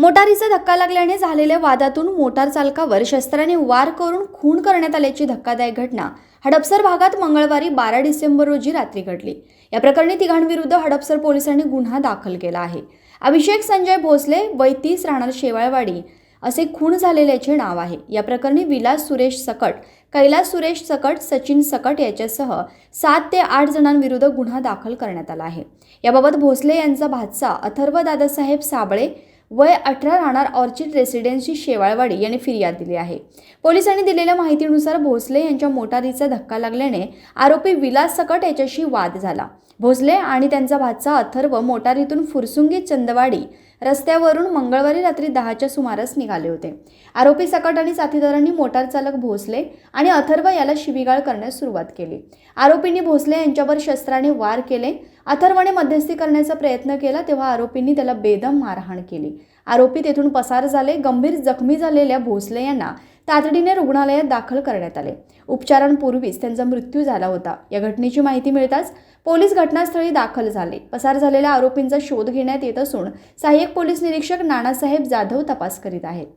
मोटारीचा धक्का लागल्याने झालेल्या वादातून मोटार चालकावर शस्त्राने वार करून खून करण्यात आल्याची धक्कादायक घटना हडपसर भागात मंगळवारी बारा डिसेंबर रोजी रात्री घडली. या प्रकरणी तिघांविरुद्ध हडपसर पोलिसांनी गुन्हा दाखल केला आहे. अभिषेक संजय भोसले वय तीस राहणार शेवाळवाडी असे खून झालेल्याचे नाव आहे. या प्रकरणी विलास सुरेश सकट कैलास सुरेश सकट सचिन सकट याच्यासह सात ते आठ जणांविरुद्ध गुन्हा दाखल करण्यात आला आहे. याबाबत भोसले यांचा भातसा अथर्व दादासाहेब साबळे वय अठरा राहणार ऑर्चिड रेसिडेन्सी शेवाळवाडी यांनी फिर्याद दिली आहे. पोलिसांनी दिलेल्या माहितीनुसार भोसले यांच्या मोटारीचा धक्का लागल्याने आरोपी विलास सकट याच्याशी वाद झाला. भोसले आणि त्यांचा भाचा अथर्व मोटारीतून फुरसुंगी चंदवाडी रस्त्यावरून मंगळवारी रात्री दहाच्या सुमारास निघाले होते. आरोपी सकट आणि साथीदारांनी मोटार चालक भोसले आणि अथर्व याला शिवीगाळ करण्यास सुरुवात केली. आरोपींनी भोसले यांच्यावर शस्त्राने वार केले अथर्वने मध्यस्थी करण्याचा प्रयत्न केला तेव्हा आरोपींनी त्याला बेदम मारहाण केली. आरोपी तेथून पसार झाले गंभीर जखमी झालेल्या भोसले यांना तातडीने रुग्णालयात दाखल करण्यात आले. उपचारांपूर्वीच त्यांचा मृत्यू झाला होता. या घटनेची माहिती मिळताच पोलीस घटनास्थळी दाखल झाले. पसार झालेल्या आरोपींचा शोध घेण्यात येत असून सहाय्यक पोलीस निरीक्षक नानासाहेब जाधव तपास करीत आहेत.